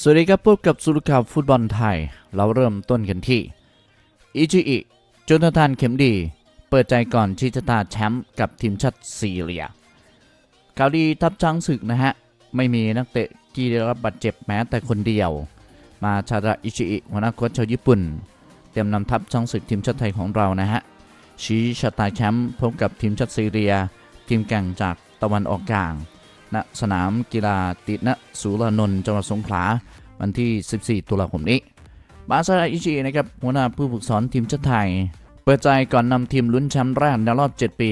สวัสดีครับพบกับสุรข่าวฟุตบอลไทย เราเริ่มต้นกันที่อิจิอิจนทานเข็มดี เปิดใจก่อนที่จะตาแชมป์กับทีมชาติซีเรียข่าวดีทัพช้างศึกนะฮะ ไม่มีนักเตะที่ได้รับบาดเจ็บแม้แต่คนเดียว มาชาดะอิจิอิหัวหน้าโค้ชชาวญี่ปุ่น เตรียมนำทัพช้างศึกทีมชาติไทยของเรานะฮะชี้ชะตาแชมป์พบกับทีมชาติซีเรีย ทีมแข่งจากตะวันออกกลาง ณสนามกีฬาติณสุรนนท์จังหวัดสงขลาวันที่ 14 ตุลาคมนี้ บาซาอิชินะครับหัวหน้าผู้ฝึกสอนทีมชาติไทย เปิดใจก่อนนำทีมลุ้นแชมป์แรกในรอบ 7 ปี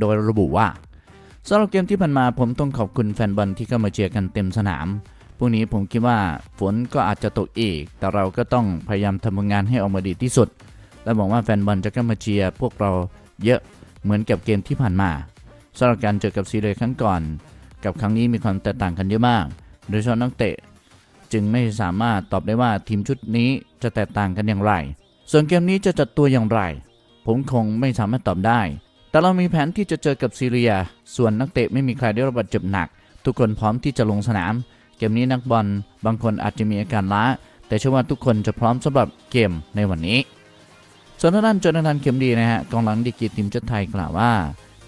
โดยระบุว่าสำหรับเกมที่ผ่านมาผมต้องขอบคุณแฟนบอลที่เข้ามาเชียร์กันเต็มสนามพรุ่งนี้ผมคิดว่าฝนก็อาจจะตกอีก แต่เราก็ต้องพยายามทำงานให้ออกมาดีที่สุด และหวังว่าแฟนบอลจะเข้ามาเชียร์พวกเราเยอะเหมือนกับเกมที่ผ่านมาสำหรับการเจอกับซีเรียครั้งก่อน กับครั้งนี้มีความแตกต่างกันเยอะมาก โดยเฉพาะนักเตะ จึงไม่สามารถตอบได้ว่าทีมชุดนี้จะแตกต่างกันอย่างไร ส่วนเกมนี้จะจัดตัวอย่างไร ผมคงไม่สามารถตอบได้ แต่เรามีแผนที่จะเจอกับซีเรีย ส่วนนักเตะไม่มีใครได้รับบาดเจ็บหนัก ทุกคนพร้อมที่จะลงสนาม เกมนี้นักบอลบางคนอาจจะมีอาการล้า แต่เชื่อว่าทุกคนจะพร้อมสำหรับเกมในวันนี้ส่วนทางด้านจนนันเข็มดีนะฮะกองหลังดีกรีทีมชาติไทยกล่าวว่า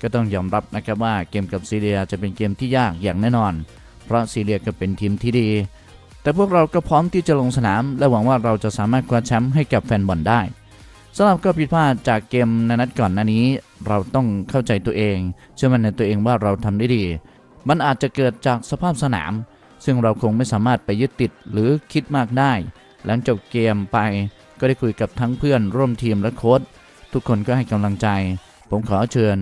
ก็ต้องยอมรับนะครับว่าเกมกับซีเรียจะเป็นเกมที่ยากอย่างแน่นอน เพราะซีเรียก็เป็นทีมที่ดี แต่พวกเราก็พร้อมที่จะลงสนาม และหวังว่าเราจะสามารถคว้าแชมป์ให้กับแฟนบอลได้สำหรับก็ผิดพลาดจากเกมในนัดก่อนหน้านี้ เราต้องเข้าใจตัวเอง เชื่อมั่นในตัวเองว่าเราทำได้ดี มันอาจจะเกิดจากสภาพสนาม ซึ่งเราคงไม่สามารถไปยึดติดหรือคิดมากได้ หลังจบเกมไปก็ได้คุยกับทั้งเพื่อนร่วมทีมและโค้ชทุกคนก็ให้กำลังใจ ผมขอเชิญ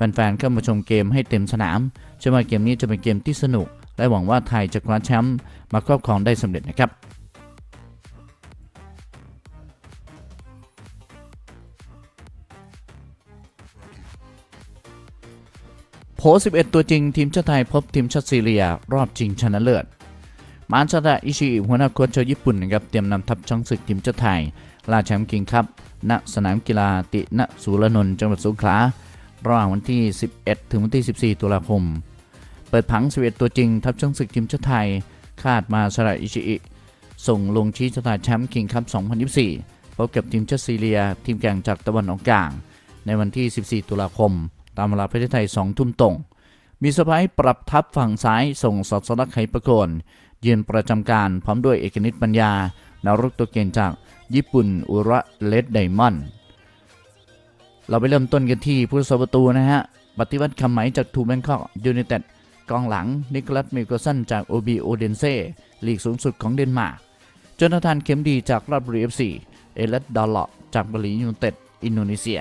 แฟนๆเข้ามาชมเกมให้เต็มสนามเชื่อว่าเกมนี้จะเป็นเกมที่สนุก และหวังว่าไทยจะคว้าแชมป์มาครอบครองได้สำเร็จนะครับโผ11 ตัวจริงทีมชาติไทยพบทีมชาติซีเรีย รอบชิงชนะเลิศมานชาดะอิชิอิหัวหน้าโค้ชชาวญี่ปุ่นนะครับเตรียมนำทัพช้างศึกทีมชาติไทยล่าแชมป์คิงคัพณสนามกีฬาติณสุรนนท์จังหวัดสงขลา ระหว่างวันที่ 11 ถึงวันที่ 14 ตุลาคม เปิดผัง 11 ตัวจริง ทัพช้างศึกทีมชาติไทย คาดมาสระอิชิอิ ส่งลงชี้ชะตาแชมป์คิงคัพ 2024 พบกับทีมชาติซีเรีย ทีมแข่งจากตะวันออกกลาง ในวันที่ 14 ตุลาคม ตามเวลาประเทศไทย 2 ทุ่มตรง มีเซอร์ไพรส์ปรับทัพฝั่งซ้าย ส่งสอดสลักไขประโคนยืนประจำการพร้อมด้วยเอกนิตปัญญาดาวรุกตัวเก่งจากญี่ปุ่นอุระเลดไดมอนด์ เราไปเริ่มต้นกันที่ผู้รักษาประตูนะฮะ ปฏิวัติคำไหมจากทูแบงคอกยูไนเต็ดกองหลัง นิโคลัสมิกสันจากโอบีโอเดนเซ่ลีกสูงสุดของเดนมาร์กจนทานเข็มดีจากราชบุรีเอฟซีเอเลสดอลลาะจากบาหลียูไนเต็ดอินโดนีเซีย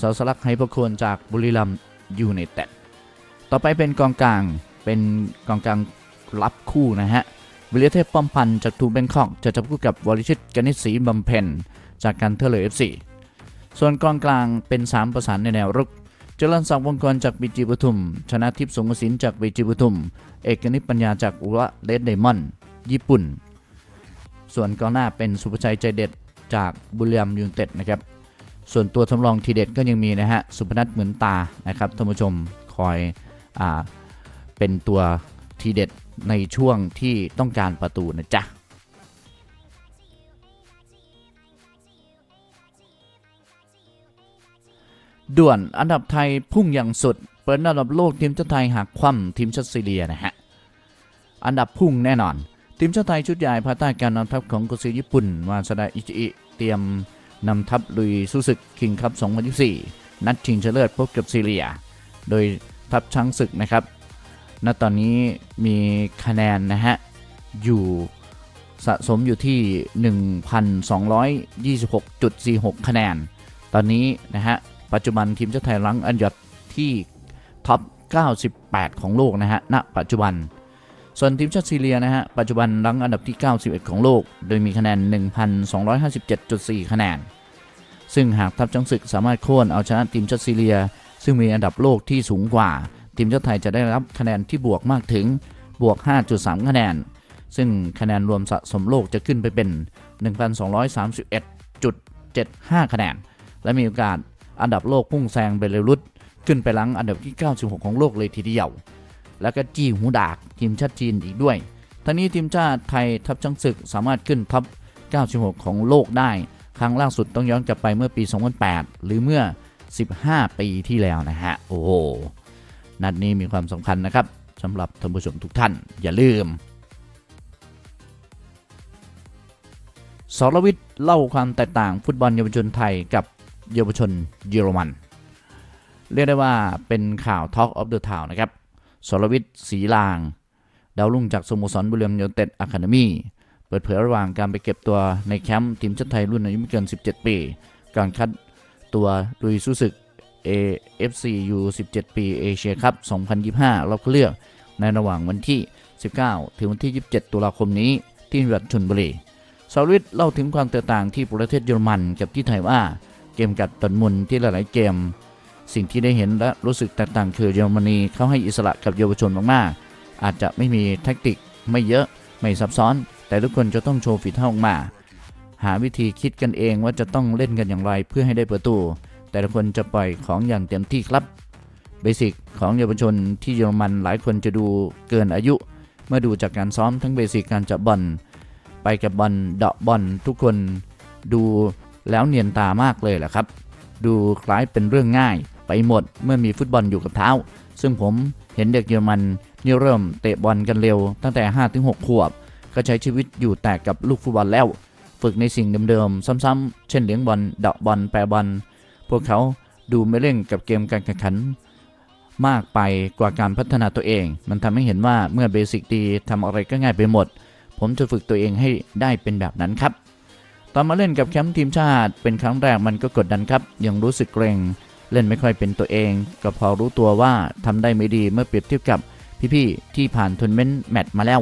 สาสลักไฮประโคนจากบุรีรัมยูไนเต็ดต่อไปเป็นกองกลางเป็นกองกลางรับคู่นะฮะวิลเลียเทพป้อมพันจากทูแบงคอกจะจับคู่กับวอริชิตกนิษศรีบำเพ็ญจากการเทเลเอฟซี ส่วนกองกลางเป็น 3 ประสานในแนวรุกเจริญศักดิ์วงกรจากบีจีปทุม ชนะทิพย์สงกสินจากบีจีปทุม เอกนิตปัญญาจากอุระเลดไดมอนด์ญี่ปุ่น ส่วนกองหน้าเป็นสุภชัยใจเด็ดจากบุรีรัมยูนเต็ดนะครับ ส่วนตัวทำรองทีเด็ดก็ยังมีนะฮะ สุพนัทเหมือนตานะครับท่านผู้ชมคอยอ่าเป็นตัวทีเด็ดในช่วงที่ต้องการประตูนะจ๊ะ ด่วนอันดับไทยพุ่งอย่างสุด เปิดอันดับโลกทีมชาติไทยหักคว่ำทีมชาติซีเรียนะฮะ อันดับพุ่งแน่นอน ทีมชาติไทยชุดใหญ่ภายใต้การนำทัพของกุซือญี่ปุ่นวาซาดาอิจิอิเตรียมนำทัพลุยสู้ศึกคิงคัพ 2024 นัดชิงชนะเลิศพบกับซีเรีย โดยทัพช้างศึกนะครับ ณ ตอนนี้มีคะแนนนะฮะ อยู่สะสมอยู่ที่ 1,226.46 คะแนน ตอนนี้นะฮะ ปัจจุบันทีมชาติไทยรั้งอันดับที่ท็อป 98 ของโลกนะฮะ ณ ปัจจุบัน ส่วนทีมชาติซีเรียนะฮะ ปัจจุบันรั้งอันดับที่ 91 ของโลก โดยมีคะแนน 1,257.4 คะแนน ซึ่งหากทัพจังศึกสามารถโค่นเอาชนะทีมชาติซีเรีย ซึ่งมีอันดับโลกที่สูงกว่า ทีมชาติไทยจะได้รับคะแนนที่บวกมากถึง บวก 5.3 คะแนน ซึ่งคะแนนรวมสะสมโลกจะขึ้นไปเป็น 1,231.75 คะแนน และมีโอกาส อันดับโลกพุ่งแซงเบลารุสขึ้นไปหลังอันดับที่ 96 ของโลกเลยทีเดียว แล้วก็จี้หูดากทีมชาติจีนอีกด้วยทั้งนี้ทีมชาติไทยทัพช้างศึกสามารถขึ้นท็อป96 ของโลกได้ ครั้งล่าสุดต้องย้อนกลับไปเมื่อปี 2008 หรือเมื่อ 15 ปีที่แล้วนะฮะ โอ้โห นัดนี้มีความสำคัญนะครับสำหรับท่านผู้ชมทุกท่านอย่าลืมสรวิทย์เล่าความแตกต่างฟุตบอลเยาวชนไทยกับ เยาวชนเยอรมัน เรียกได้ว่าเป็นข่าว Talk of the Town นะครับสรวิทย์ศรีลาง ดาวรุ่งจากสโมสรบุรีรัมย์ยูไนเต็ดอะคาเดมีเปิดเผยระหว่างการไปเก็บตัวในแคมป์ทีมชาติไทยรุ่นอายุไม่เกิน 17 ปี การคัดตัวลุยสู้ศึก AFC U17 ปีเอเชียคัพ 2025 รอบคัดเลือก ในระหว่างวันที่ 19 ถึงวันที่ 27 ตุลาคมนี้ ที่จังหวัดชลบุรีสรวิทย์เล่าถึงความแตกต่างที่ประเทศเยอรมันกับที่ไทยว่า เกมกัดตันมุนที่หลายๆเกม สิ่งที่ได้เห็นและรู้สึกแตกต่างคือเยอรมนีเขาให้อิสระกับเยาวชนมากๆ อาจจะไม่มีแท็กติกไม่เยอะไม่ซับซ้อน แต่ทุกคนจะต้องโชว์ฝีเท้าออกมา หาวิธีคิดกันเองว่าจะต้องเล่นกันอย่างไรเพื่อให้ได้ประตู แต่ละคนจะปล่อยของอย่างเต็มที่ครับเบสิกของเยาวชนที่เยอรมันหลายคนจะดูเกินอายุ เมื่อดูจากการซ้อมทั้งเบสิกการจับบอลไปกับบอลเดาะบอลทุกคนดู แล้วเนียนตามากเลยแหละครับ ดูคล้ายเป็นเรื่องง่ายไปหมดเมื่อมีฟุตบอลอยู่กับเท้า ซึ่งผมเห็นเด็กเยอรมันนี่เริ่มเตะบอลกันเร็วตั้งแต่ 5-6 ขวบ ก็ใช้ชีวิตอยู่แต่กับลูกฟุตบอลแล้ว ฝึกในสิ่งเดิมๆ ซ้ำๆ เช่นเลี้ยงบอลเดาะบอลแปรบอล พวกเขาดูไม่เร่งกับเกมการแข่งขัน มากไปกว่าการพัฒนาตัวเอง มันทำให้เห็นว่าเมื่อเบสิกดีทำอะไรก็ง่ายไปหมด ผมจะฝึกตัวเองให้ได้เป็นแบบนั้นครับ ตอนมาเล่นกับแคมป์ทีมชาติ เป็นครั้งแรกมันก็กดดันครับ ยังรู้สึกเกรง เล่นไม่ค่อยเป็นตัวเอง ก็พอรู้ตัวว่าทำได้ไม่ดีเมื่อเปรียบเทียบกับพี่ๆที่ผ่านทัวร์นาเมนต์แมตช์มาแล้ว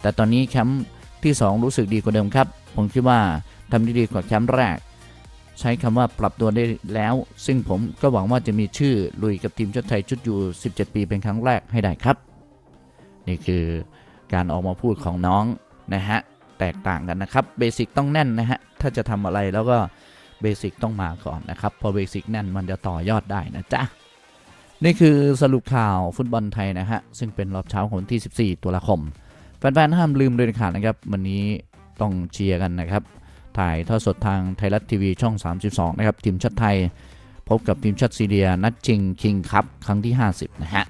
แต่ตอนนี้แคมป์ที่ 2 รู้สึกดีกว่าเดิมครับ ผมคิดว่าทำได้ดีกว่าแคมป์แรก ใช้คำว่าปรับตัวได้แล้ว ซึ่งผมก็หวังว่าจะมีชื่อลุยกับทีมชาติไทยชุดอยู่ 17 ปีเป็นครั้งแรกให้ได้ครับ นี่คือการออกมาพูดของน้องนะฮะ แตกต่างกันนะครับเบสิกต้องแน่นนะฮะถ้าจะทำอะไรแล้วก็เบสิกต้องมาก่อนนะครับพอเบสิกแน่นมันจะต่อยอดได้นะจ๊ะนี่คือสรุปข่าวฟุตบอลไทยนะฮะซึ่งเป็นรอบเช้าของวันที่ 14 ตุลาคม แฟนๆห้ามลืมเลยนะครับวันนี้ต้องเชียร์กันนะครับ ถ่ายทอดสดทางไทยรัฐทีวีช่อง 32 นะครับทีมชาติไทย พบกับทีมชาติซีเรีย นัดชิงคิงคัพครั้งที่ 50 นะฮะ